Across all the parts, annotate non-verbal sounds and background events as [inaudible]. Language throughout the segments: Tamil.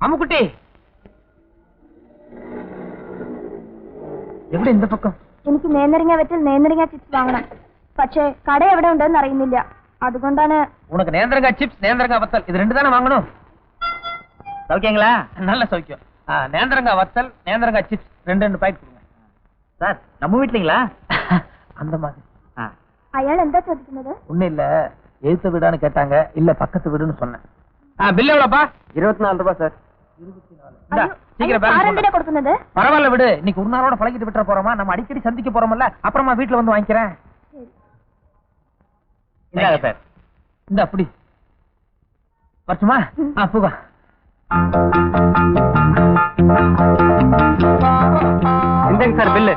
அம்முக்குட்டி എവിടെ இந்த പക്കം എനിക്ക് നേന്ത്രങ്ങ വെറ്റിൽ നേന്ത്രങ്ങ ചിപ്സ് വാങ്ങണം പക്ഷേ കട എവിടെ ഉണ്ടെന്ന് അറിയുന്നില്ല അതുകൊണ്ടാണ് உனக்கு நேந்திரங்காய் சிப்ஸ் நேந்திரங்காய் வத்தல் இது ரெண்டு தானே வாங்கணும் சௌக்கியங்களா நல்ல சௌக்கியம் ஆ, நேந்திரங்காய் வத்தல் நேந்திரங்காய் சிப்ஸ் ரெண்டு ரெண்டு பாக்கெட் கொடுங்க சார் நம்ம வீட்லீங்களா அந்த மாதிரி അയാൾ എന്താ ചോദിക്കുന്നത് ஒண்ணும் இல்ல எழுத்த வீடான்னு கேட்டாங்க இல்ல பக்கத்து வீடுன்னு சொன்னேன் ஆ பில் எவ்வளோப்பா இருபத்தி நாலு ரூபாய் சார் பரவாயில்ல விடு. இன்னைக்கு ஒரு நாளோட பழகிட்டு விட்டுற போறோமா? நம்ம அடிக்கடி சந்திக்க போறோம்ல அப்புறமா வீட்டுல வந்து வாங்கிக்கிறேன். இந்த அப்படி வரச்சுமா போகா. இந்தங்க சார் பில்லு.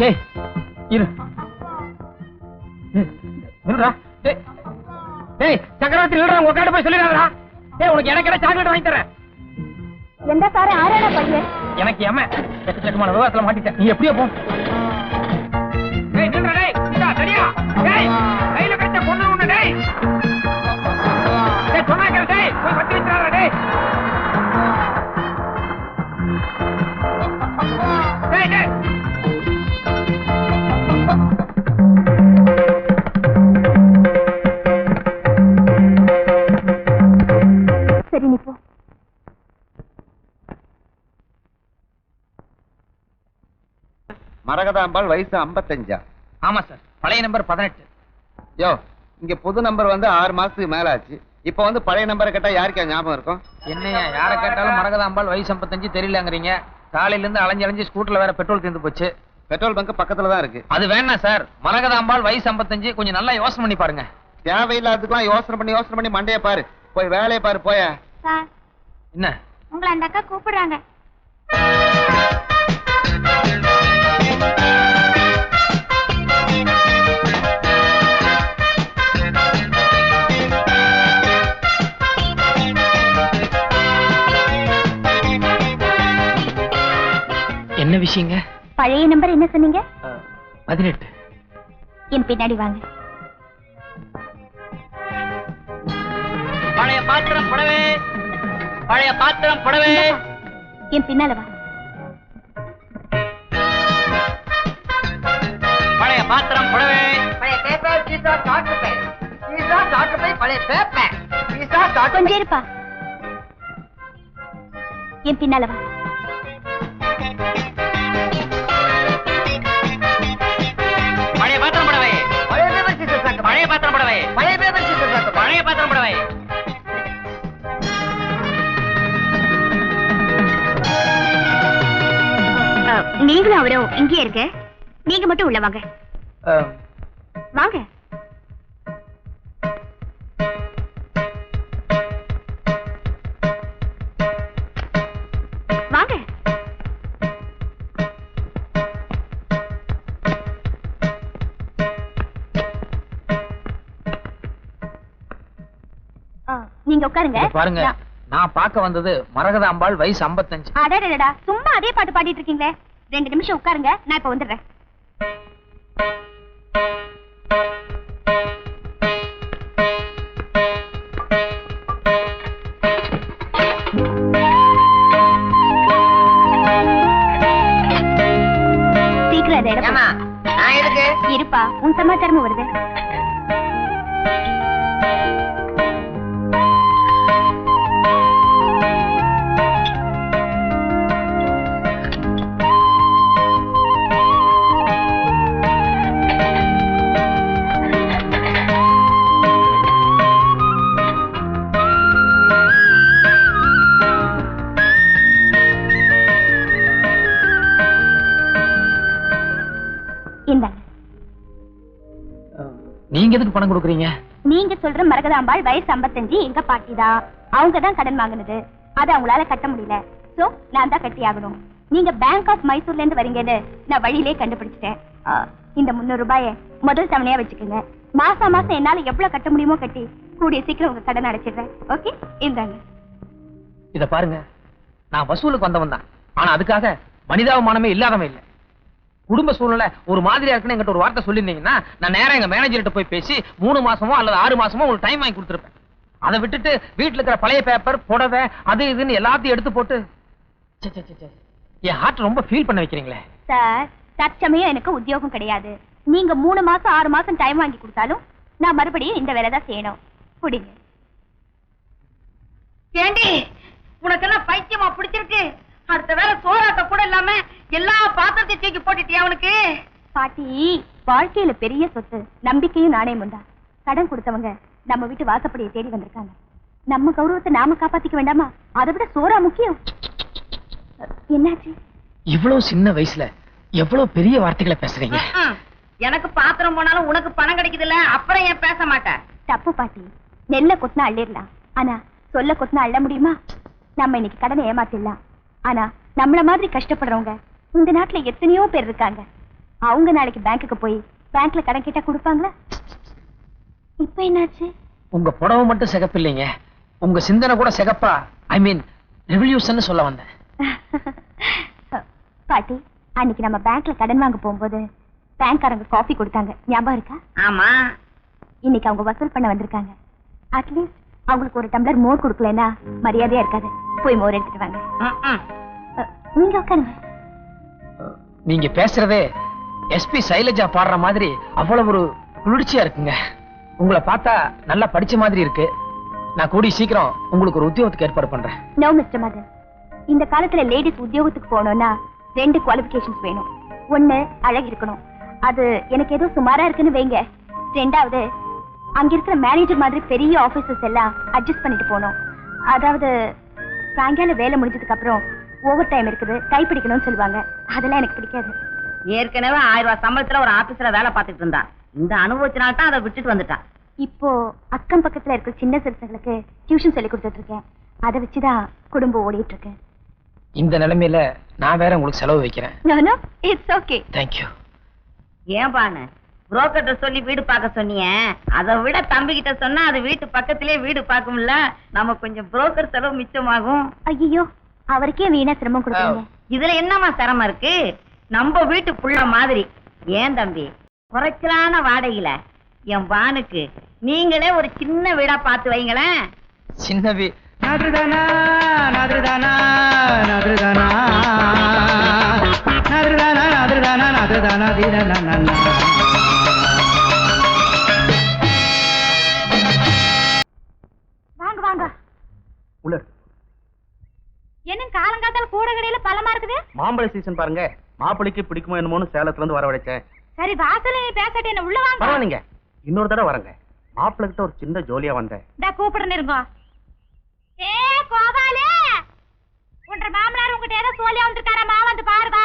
டேய் இரு. நில்றா. டேய் சக்கரவர்த்தி இல்லடா போய் சொல்லிடுறா டேய் உனக்கு எனக்கு என்ன சாக்லேட் வாங்கி தரேன். எந்த சாரே எனக்கு ஏமா லட்ச லட்சமான விவாசல மாட்டிட்டேன். நீ எப்படியோ போய் டேய் மரகதாம்பாள் வயசு 55 ஆமா சார். பழைய நம்பர் பதினெட்டு. யோ இங்க புது நம்பர் வந்து ஆறு மாசத்துக்கு மேல ஆச்சு இப்ப வந்து பழைய நம்பரை கேட்டா யாருக்கா ஞாபகம் இருக்கும்? என்னையா யாரை கேட்டாலும் மரகதாம்பாள் வயசு ஐம்பத்தஞ்சு தெரியலங்கிறீங்க. காலையில இருந்து அலைஞ்சு அலைஞ்சு ஸ்கூட்டர்ல வேற பெட்ரோல் தீர்ந்து போச்சு. பெட்ரோல் பங்க் பக்கத்துல தான் இருக்கு. அது வேணாம் சார். மரகதாம்பாள் வயசு ஐம்பத்தஞ்சு. கொஞ்சம் நல்லா யோசனை பண்ணி பாருங்க. தேவையில்லாததுக்கெல்லாம் யோசனை பண்ணி யோசனை பண்ணி மண்டைய பாரு. போய் வேலையை பாரு போய. என்ன? உங்களை அந்த அக்கா கூப்பிடுறாங்க. என்ன விஷயங்க? பழைய நம்பர் என்ன சொன்னீங்க? பதினெட்டு. என் பின்னாடி வாங்க. பழைய பாத்திரம் புடவே. பழைய பாத்திரம் புடவே. என் பின்னால வா. பழைய பாத்திரம் புடவே. பழைய பேப்பர் பீஸா டாக்டர் பை பீஸா டாக்டர் பை பழைய பேப்பர் பீஸா டாக்டர் கொஞ்சம் இருப்பா. என் பின்னால வா. பாத்திரம் புடவை. பழைய பேப்பர் பழைய பாத்திரம் புடவை. நீங்களும் அவரும் இங்கே இருக்க நீங்க மட்டும் உள்ள வாங்க. வாங்க. நீங்க உட்காருங்க. பாருங்க. நான்- பார்க்க வந்தது மரகதாம்பாள் வயசு ஐம்பத்தஞ்சு. அடடடடா சும்மா அதே பாட்டு பாடிட்டு இருக்கீங்களே ரெண்டு நிமிஷம் உட்காருங்க நான் இப்ப வந்துடுறேன். சீக்கிரம் அதை எதுக்கு பணம் கொடுக்குறீங்க? நீங்க சொல்ற மரகதாம்பாள் வயசு 55 எங்க பாட்டி தான். அவங்க தான் கடன் வாங்குனது. அதை அவங்களால கட்ட முடியல. சோ நான் தான் கட்டி ஆகணும் நீங்க பேங்க் ஆஃப் மைசூர்ல இருந்து வரீங்கன்னு நான் வழியிலே கண்டுபிடிச்சிட்டேன். இந்த 300 ரூபாய முதல் தவணையா வச்சுக்கோங்க. மாசம் மாசம் என்னால எவ்வளவு கட்ட முடியுமோ கட்டி கூடிய சீக்கிரம் உங்க கடன் அடைச்சிடுறேன். ஓகே இந்தாங்க. இத பாருங்க. நான் வசூலுக்கு வந்தவன் தான். ஆனா அதுக்காக மனிதாபிமானமே இல்லாதவன் இல்ல. குடும்ப சூழ்நிலை ஒரு மாதிரியா இருக்குன்னு என்கிட்ட ஒரு வார்த்தை சொல்லியிருந்தீங்கன்னா நான் நேரா எங்க மேனேஜர்கிட்ட போய் பேசி மூணு மாசமோ அல்லது ஆறு மாசமோ உங்களுக்கு டைம் வாங்கி கொடுத்துருப்பேன். அதை விட்டுட்டு வீட்டுல இருக்கிற பழைய பேப்பர் புடவை அது இதுன்னு எல்லாத்தையும் எடுத்து போட்டு. என் ஹார்ட் ரொம்ப ஃபீல் பண்ண வைக்கிறீங்களே. சார் தற்சமயம் எனக்கு உத்தியோகம் கிடையாது. நீங்க மூணு மாசம் ஆறு மாசம் டைம் வாங்கி கொடுத்தாலும் நான் மறுபடியும் இந்த வேலை தான் செய்யணும். புடிங்க ஏண்டி உனக்கெல்லாம் பைத்தியமா பிடிச்சிருக்கு. அடுத்த வேலை சோறாட்ட கூட இல்லாம எல்லா பாத்திரத்தையும் தூக்கி போட்டுட்டியா அவனுக்கு பாட்டி வாழ்க்கையில பெரிய சொத்து நம்பிக்கையும் நாணயமும் தான். கடன் கொடுத்தவங்க நம்ம வீட்டு வாசப்படியை தேடி வந்திருக்காங்க. நம்ம கௌரவத்தை நாம காப்பாத்திக்க வேண்டாமா? அதை விட சோறா முக்கியம். என்னாச்சு? இவ்வளவு சின்ன வயசுல எவ்வளவு பெரிய வார்த்தைகளை பேசுறீங்க. எனக்கு பாத்திரம் போனாலும் உனக்கு பணம் கிடைக்குதுல்ல அப்புறம் ஏன் பேச மாட்டேன் தப்பு பாட்டி. நெல்ல கொத்தினா அள்ளிடலாம். ஆனா சொல்ல கொத்தினா அள்ள முடியுமா? நம்ம இன்னைக்கு கடனை ஏமாத்திடலாம். ஆனா நம்மள மாதிரி கஷ்டப்படுறவங்க இந்த நாட்டுல எத்தனையோ பேர் இருக்காங்க. அவங்க நாளைக்கு பேங்க்குக்கு போய் பேங்க்ல கடன் கேட்டா கொடுப்பாங்களா? இப்ப என்னாச்சு? உங்க புடவை மட்டும் சிகப்பு இல்லைங்க உங்க சிந்தனை கூட சிகப்பா. ஐ மீன் ரெவல்யூஷன் சொல்ல வந்தேன். [laughs] பாட்டி அன்னைக்கு நம்ம பேங்க்ல கடன் வாங்க போகும்போது பேங்க்காரங்க காஃபி கொடுத்தாங்க. ஞாபகம் இருக்கா? ஆமா. இன்னைக்கு அவங்க வசூல் பண்ண வந்திருக்காங்க. அட்லீஸ்ட் அவங்களுக்கு ஒரு டம்ளர் மோர் கொடுக்கலன்னா மரியாதையா இருக்காது. போய் மோர் எடுத்துட்டு வாங்க. நீங்க உட்காருங்க. நீங்க பேசுறதே எஸ்பி சைலஜா பாடுற மாதிரி அவ்வளவு ஒரு குளிர்ச்சியா இருக்குங்க. உங்களை பார்த்தா நல்லா படிச்ச மாதிரி இருக்கு. நான் கூடி சீக்கிரம் உங்களுக்கு ஒரு உத்தியோகத்துக்கு ஏற்பாடு பண்றேன். நோ மிஸ்டர் மதன் இந்த காலத்துல லேடிஸ் உத்தியோகத்துக்கு போகணும்னா ரெண்டு குவாலிபிகேஷன்ஸ் வேணும். ஒண்ணு அழகு இருக்கணும். அது எனக்கு ஏதோ சுமாரா இருக்குன்னு வைங்க. ரெண்டாவது அங்க இருக்கிற மேனேஜர் மாதிரி பெரிய ஆபீசர்ஸ் எல்லாம் அட்ஜஸ்ட் பண்ணிட்டு போகணும். அதாவது சாயங்காலம் வேலை முடிஞ்சதுக்கு அப்புறம் ஓவர் டைம் இருக்குது கைப்பிடிக்கணும்னு சொல்லுவாங்க. அதெல்லாம் எனக்கு பிடிக்காது. ஏற்கனவே ஆயிரம் ரூபாய் சம்பளத்துல ஒரு ஆபீஸ்ல வேலை பார்த்துட்டு இருந்தா. இந்த அனுபவத்தினால தான் அதை விட்டுட்டு வந்துட்டான் இப்போ அக்கம் பக்கத்துல இருக்கிற சின்ன சிறுத்தைகளுக்கு டியூஷன் சொல்லி கொடுத்துட்டு இருக்கேன் அதை வச்சுதான் குடும்பம் ஓடிட்டு இருக்கு இந்த நிலைமையில நான் வேற உங்களுக்கு செலவு வைக்கிறேன். இட்ஸ் ஓகே தேங்க்யூ ஏன் பானு புரோக்கர்ட்ட சொல்லி வீடு பார்க்க சொன்னீங்க அதை விட தம்பி கிட்ட சொன்னா அது வீட்டு பக்கத்திலே வீடு பார்க்கும்ல. நம்ம கொஞ்சம் புரோக்கர் செலவு மிச்சமாகும். ஐயோ அவருக்கே வீணா சிரமம் கொடுக்குறீங்க. இதுல என்னம்மா சிரமம் இருக்கு? நம்ம வீட்டு புள்ள மாதிரி. ஏன் தம்பி? குறைச்சலான வாடகையில என் பானுக்கு நீங்களே ஒரு சின்ன வீடா பார்த்து வைங்களேன். சின்ன வீ நாதிருதானா நாதிருதானா நாதிருதானா. நாதிருதானா நாதிருதானா நாதிருதானா தீரனா வாங்க வாங்க. உள்ள என்ன காலங்காத்தால கூட கடையில பழமா இருக்குது? மாம்பழ சீசன் பாருங்க. மாப்பிளைக்கு பிடிக்குமோ என்னமோன்னு சேலத்துல இருந்து வரவழைச்சேன். சரி வாசல்ல நீ பேசட்டு என்ன உள்ள வாங்க. பரவாயில்லைங்க. இன்னொரு தடவை வரேங்க. மாப்பிள்ளை கிட்ட ஒரு சின்ன ஜோலியா வந்தேன். இந்த கூப்பிடுறேன் இருங்க. ஏ கோபாலே! உன்ற மாமனார் உங்ககிட்ட ஏதோ சொல்லி வந்திருக்காரம்மா வந்து பாருடா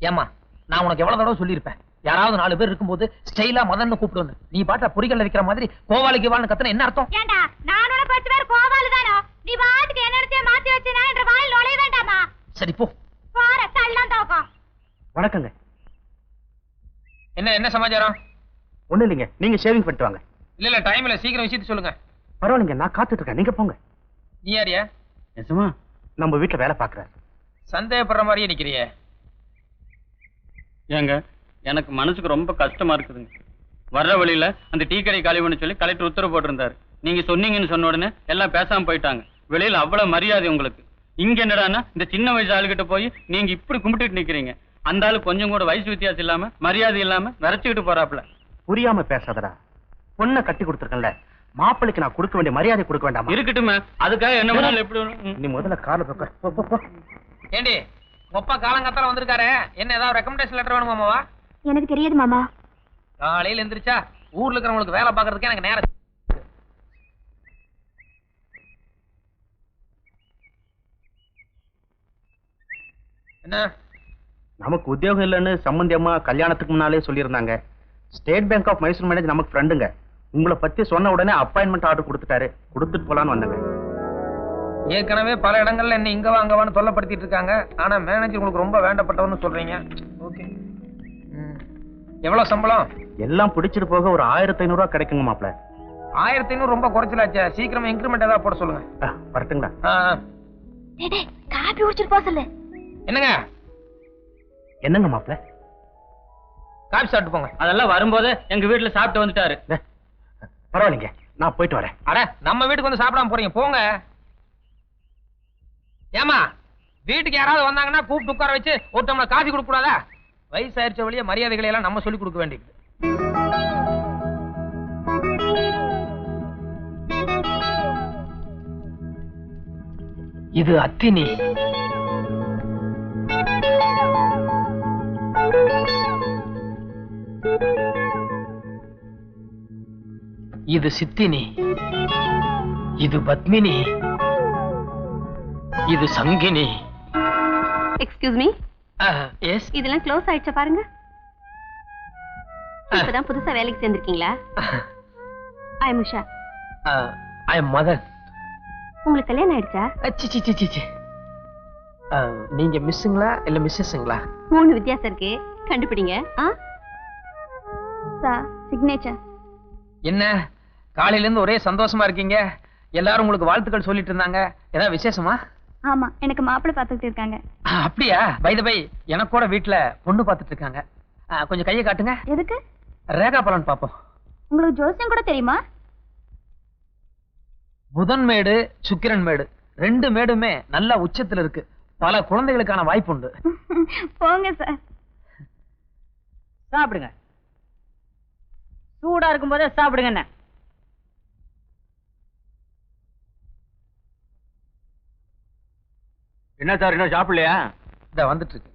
ஏமா நான் உனக்கு எவ்வளவு தடவை சொல்லியிருப்பேன். யாராவது நாலு பேர் இருக்கும்போது ஸ்டைலா மதன்னு கூப்பிட்டு நீ பாட்டா பொறிகள்ல வைக்கிற மாதிரி கோவாலிக்கு வாழ்னு கத்தன என்ன அர்த்தம்? ஏண்டா நானோட பத்து பேர் கோபாலு தானோ? நீ பாட்டுக்கு என்ன மாத்தி வச்சினா என்ற வாயில் நுழைய வேண்டாமா? சரி போ. போற தள்ளான் தோக்கம் வணக்கங்க. என்ன என்ன சமாச்சாரம்? ஒண்ணு இல்லைங்க. நீங்க ஷேவிங் பண்ணிட்டு வாங்க. இல்ல இல்ல டைம்ல சீக்கிரம் விஷயத்தை சொல்லுங்க. பரவாயில்லைங்க நான் காத்துட்டு இருக்கேன் நீங்க போங்க. நீ யாரியா நிஜமா நம்ம வீட்டுல வேலை பாக்குறேன் சந்தேகப்படுற மாதிரியே நிக்கிறியே. ஏங்க எனக்கு மனசுக்கு ரொம்ப கஷ்டமா இருக்குதுங்க. வர்ற வழியில அந்த டீ கடை காலி பண்ண சொல்லி கலெக்டர் உத்தரவு போட்டிருந்தாரு. நீங்க சொன்னீங்கன்னு சொன்ன உடனே எல்லாம் பேசாம போயிட்டாங்க. வெளியில அவ்வளவு மரியாதை உங்களுக்கு. இங்க என்னடான்னா இந்த சின்ன வயசு ஆளுகிட்ட போய் நீங்க இப்படி கும்பிட்டுட்டு நிக்கிறீங்க. அந்த ஆளு கொஞ்சம் கூட வயசு வித்தியாசம் இல்லாம மரியாதை இல்லாம விரைச்சுக்கிட்டு போறாப்புல. புரியாம பேசாதடா. பொண்ணை கட்டி கொடுத்துருக்கேன்ல. மாப்பிள்ளைக்கு நான் கொடுக்க வேண்டிய மரியாதை கொடுக்க வேண்டாமா? இருக்கட்டுமே அதுக்காக என்ன பண்ணாலும் எப்படி. நீ முதல்ல போ ஏண்டி ஒப்பா காலங்காத்தால வந்திருக்காரு. என்ன ஏதாவது ரெக்கமெண்டேஷன் லெட்டர் வேணுமாமாவா எனக்கு தெரியாது மாமா. காலையில எந்திரிச்சா ஊர்ல இருக்கிறவங்களுக்கு வேலை பாக்குறதுக்கு எனக்கு நேரம் என்ன? நமக்கு உத்தியோகம் இல்லைன்னு சம்பந்தி அம்மா கல்யாணத்துக்கு முன்னாலே சொல்லியிருந்தாங்க. State Bank of Mysore manage நமக்கு ஃப்ரெண்டுங்க உங்களை பத்தி சொன்ன உடனே அப்பாயின்மெண்ட் ஆர்டர் கொடுத்துட்டாரு. கொடுத்துட்டு போலான்னு வந்தேங்க. ஏற்கனவே பல இடங்கள்ல என்ன இங்க வாங்கவான்னு தொல்லப்படுத்திட்டு இருக்காங்க. ஆனா மேனேஜர் உங்களுக்கு ரொம்ப வேண்டப்பட்டவன்னு சொல்றீங்க. ஓகே எவ்வளவு சம்பளம்? எல்லாம் பிடிச்சிட்டு போக ஒரு ஆயிரத்தி ஐநூறு ரூபா கிடைக்குங்க மாப்ள ஆயிரத்தி ஐநூறு ரொம்ப குறைச்சலாச்சே. சீக்கிரமா இன்க்ரிமெண்ட் ஏதாவது போட சொல்லுங்க. வரட்டுங்களா? காபி குடிச்சிட்டு போ சொல்லு. என்னங்க? என்னங்க மாப்ள காபி சாப்பிட்டு போங்க. அதெல்லாம் வரும்போது எங்க வீட்டுல சாப்பிட்டு வந்துட்டாரு. பரவாயில்லைங்க. நான் போயிட்டு வரேன். அட நம்ம வீட்டுக்கு வந்து சாப்பிடாம போறீங்க. போங்க. ஏமா வீட்டுக்கு யாராவது வந்தாங்கன்னா கூப்பிட்டு உட்கார வச்சு ஒரு டம்ளர் காஃபி கொடுக்க கூடாதா? வயசாயிருச்ச வழிய மரியாதைகளை எல்லாம் நம்ம சொல்லி கொடுக்க வேண்டியது. இது அத்தினி. இது சித்தினி இது பத்மினி இது சங்கினி. எக்ஸ்கியூஸ் மீ எஸ் இதெல்லாம் க்ளோஸ் ஆயிடுச்சா பாருங்க. இப்பதான் புதுசா வேலைக்கு சேர்ந்திருக்கீங்களா? I Usha. I am Madan. உங்களுக்கு கல்யாணம் ஆயிடுச்சா? சி சி சி சி. நீங்க மிஸ்ஸுங்களா இல்ல மிஸ்ஸஸ்ங்களா மூணு வித்தியாசம் இருக்கு. கண்டுபிடிங்க. ஆ? சார் சிக்னேச்சர் என்ன? காலையில இருந்து ஒரே சந்தோஷமா இருக்கீங்க? எல்லாரும் உங்களுக்கு வாழ்த்துக்கள் சொல்லிட்டு இருந்தாங்க. ஏதாவது விசேஷமா? ஆமா எனக்கு மாப்பிள்ளை பார்த்துக்கிட்டு இருக்காங்க. ஆ, அப்படியா? பை பை எனக்கு கூட வீட்டுல பொண்ணு பார்த்துட்டு இருக்காங்க. ஆ, கொஞ்சம் கையை காட்டுங்க. எதுக்கு? ரேகா பலன் பாப்போம் உங்களுக்கு ஜோசியம் கூட தெரியுமா? புதன் மேடு சுக்கிரன் மேடு. ரெண்டு மேடுமே நல்ல உச்சத்துல இருக்கு. பல குழந்தைகளுக்கான வாய்ப்பு உண்டு போங்க சார் சாப்பிடுங்க. சூடா இருக்கும் போதே சாப்பிடுங்க என்ன என்ன சார் இன்னும் சாப்பிடலையா? இத வந்துட்டு இருக்கு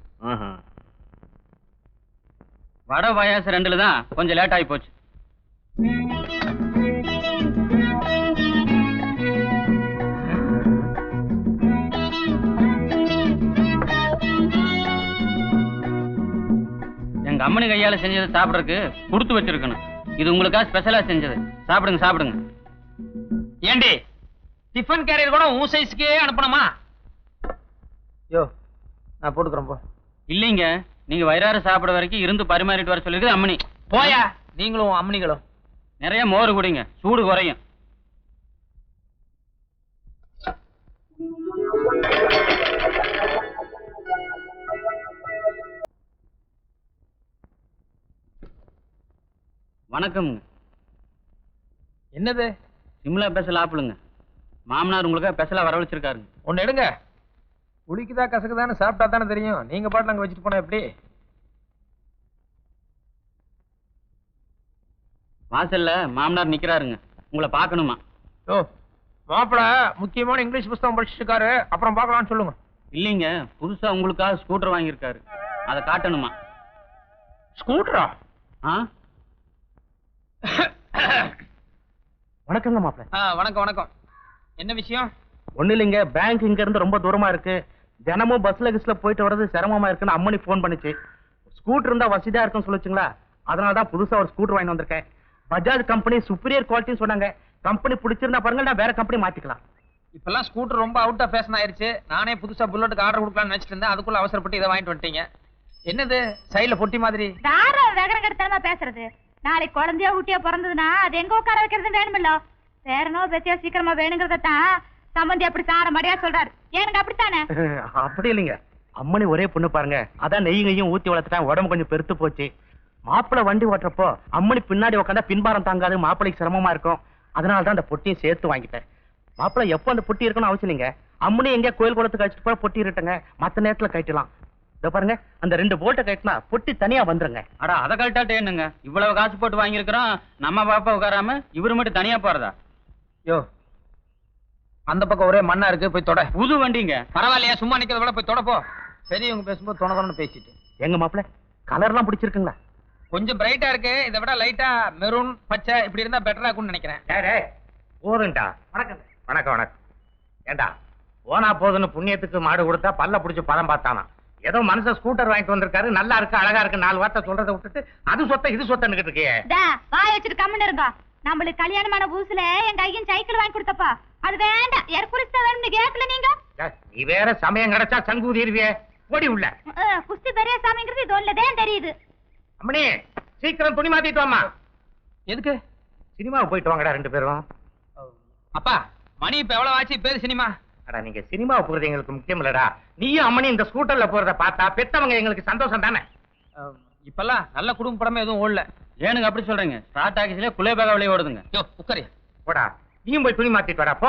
வட பாயாசம் ரெண்டுல தான் கொஞ்சம் லேட் ஆகி போச்சு. அம்மனி கையால செஞ்சதை சாப்பிடறதுக்கு கொடுத்து வச்சிருக்கணும். இது உங்களுக்காக ஸ்பெஷலா செஞ்சது. சாப்பிடுங்க சாப்பிடுங்க. ஏண்டி டிஃபன் கேரியர் கூட உன் சைஸ்க்கே அனுப்பணுமா? யோ நான் போட்டுக்கிறேன் போ. இல்லைங்க நீங்க வயிறார சாப்பிட வரைக்கும் இருந்து பரிமாறிட்டு வர சொல்லிருக்கு அம்மனி. போயா நீங்களும் அம்மனிகளும். நிறைய மோர் குடிங்க சூடு குறையும். வணக்கம். என்னது? சிம்லா பெசல் ஆப்பிளுங்க மாமனார் உங்களுக்கு பெசலா வரவழைச்சிருக்காருங்க. ஒன்னு எடுங்க. புளிக்குதா கசக்குதான்னு சாப்பிட்டா தானே தெரியும். நீங்க பாட்டுல அங்க வச்சுட்டு போனா எப்படி? வாசல்ல மாமனார் நிக்கிறாருங்க. உங்களை பார்க்கணுமா? ஓ மாப்பிள முக்கியமான இங்கிலீஷ் புத்தகம் படிச்சுட்டு இருக்காரு அப்புறம் பார்க்கலாம்னு சொல்லுங்க. இல்லைங்க புதுசா உங்களுக்காக ஸ்கூட்டர் வாங்கியிருக்காரு. அதை காட்டணுமா? ஸ்கூட்டரா ஆ? வணக்கங்க மாப்பிள்ள ஆ வணக்கம் வணக்கம். என்ன விஷயம்? ஒண்ணு இல்லைங்க பேங்க் இங்க இருந்து ரொம்ப தூரமா இருக்கு. தினமும் பஸ்ல கிஸ்ல போயிட்டு வர்றது சிரமமா இருக்குன்னு அம்மனி ஃபோன் பண்ணுச்சு. ஸ்கூட்டர் இருந்தா வசதியா இருக்குன்னு சொல்லுச்சுங்களா? அதனால தான் புதுசா ஒரு ஸ்கூட்டர் வாங்கி வந்திருக்கேன். பஜாஜ் கம்பெனி சுப்பீரியர் குவாலிட்டின்னு சொன்னாங்க. கம்பெனி பிடிச்சிருந்தா பாருங்க நான் வேற கம்பெனி மாத்திக்கலாம். இப்பெல்லாம் ஸ்கூட்டர் ரொம்ப அவுட் ஆஃப் ஃபேஷன் ஆயிருச்சு. நானே புதுசா புல்லட்டுக்கு ஆர்டர் கொடுக்கலாம்னு நினைச்சிட்டு இருந்தேன். அதுக்குள்ள அவசரப்பட்டு இதை வாங்கிட்டு வந்துட்டீங்க. என்னது? சைடுல பொட்டி மாதிரி. பேசுறது? நாளைக்கு குழந்தையா ஊட்டியா பிறந்ததுன்னா அது எங்க உட்கார வைக்கிறது வேணுமில்ல? பேரனோ பெத்தியா சீக்கிரமா வேணுங்கிறத தான் சம்பந்தி அப்படி சார மடியா சொல்றாரு. ஏனுங்க அப்படித்தானே? [laughs] அப்படி இல்லைங்க. அம்மனி ஒரே பொண்ணு பாருங்க. அதான் நெய்யங்கையும் ஊத்தி வளர்த்துட்டேன். உடம்பு கொஞ்சம் பெருத்து போச்சு. மாப்பிள்ள வண்டி ஓட்டுறப்போ அம்மனி பின்னாடி உட்காந்தா பின்பாரம் தாங்காது. மாப்பிள்ளைக்கு சிரமமா இருக்கும். அதனால தான் அந்த பொட்டியும் சேர்த்து வாங்கிட்டேன். மாப்பிள்ள எப்போ அந்த பொட்டி இருக்கணும் அவசியம் இல்லைங்க. அம்மனி எங்க கோயில் குளத்துக்கு அழைச்சிட்டு போய் பொட்டி இருட்டுங்க. மத்த நேரத்துல கட்டிடலாம் இதோ பாருங்க அந்த ரெண்டு போல்ட்டை கட்டினா பொட்டி தனியா வந்துருங்க. அடா அதை கழட்டாட்டே என்னங்க? இவ்வளவு காசு போட்டு வாங்கியிருக்கிறோம் நம்ம பாப்பா உட்காராம இவரு மட்டும் தனியா போறதா? யோ அந்த பக்கம் ஒரே மண்ணா இருக்கு போய் தொட. புது வண்டிங்க. பரவாயில்லையா சும்மா நிக்கிறத விட போய் தொடப்போ பெரியவங்க பேசும்போது தொண தொணன்னு பேசிட்டு. எங்க மாப்பிள்ளை? கலர்லாம் பிடிச்சிருக்குங்களா? கொஞ்சம் பிரைட்டா இருக்கு இதை விட லைட்டா மெரூன் பச்சை இப்படி இருந்தா பெட்டரா இருக்கும்னு நினைக்கிறேன். போதுண்டா வணக்கம் வணக்கம் வணக்கம். ஏண்டா போனா போதுன்னு புண்ணியத்துக்கு மாடு கொடுத்தா பல்ல புடிச்சு பதம் பார்த்தானா? ஏதோ மனுஷன் ஸ்கூட்டர் வாங்கிட்டு வந்திருக்காரு. நல்லா இருக்கு அழகா இருக்கு. நாலு வார்த்தை சொல்றதை விட்டுட்டு அது சொத்த இது சொத்தன்னு இருக்கே டா வாய் வச்சுட்டு கம்முன்னு இருங்க. நம்மளுக்கு கல்யாணமான பூசுல எங்க ஐயன் சைக்கிள் வாங்கி கொடுத்தப்பா. அது வேண்டாம். எர்குலிஸ் தான் வேணும்னு கேட்கல நீங்க? நீ வேற சமயம் கிடைச்சா சங்கு ஊதிருவியே ஓடி உள்ள. குஸ்தி பெரிய சாமிங்கிறது இது ஒண்ணுதான் தெரியுது. அம்மணி சீக்கிரம் துணி மாத்திட்டு வாமா எதுக்கு? சினிமாவுக்கு போயிட்டு வாங்கடா ரெண்டு பேரும். அப்பா மணி இப்ப எவ்வளவு ஆச்சு? பேரு சினிமா. அடா நீங்க சினிமாவுக்கு போறது எங்களுக்கு முக்கியம் இல்லடா நீயும் அம்மனி இந்த ஸ்கூட்டர்ல போறத பார்த்தா பெத்தவங்க எங்களுக்கு சந்தோஷம் தானே? இப்பெல்லாம் நல்ல குடும்ப படமே எதுவும் ஓடல. ஏனுங்க அப்படி சொல்றீங்க? ஸ்டார்ட் ஆகிச்சுல குலேபாக விளைய ஓடுதுங்க. யோ உட்காரியா போடா. நீயும் போய் துணி மாத்திட்டு வரா போ.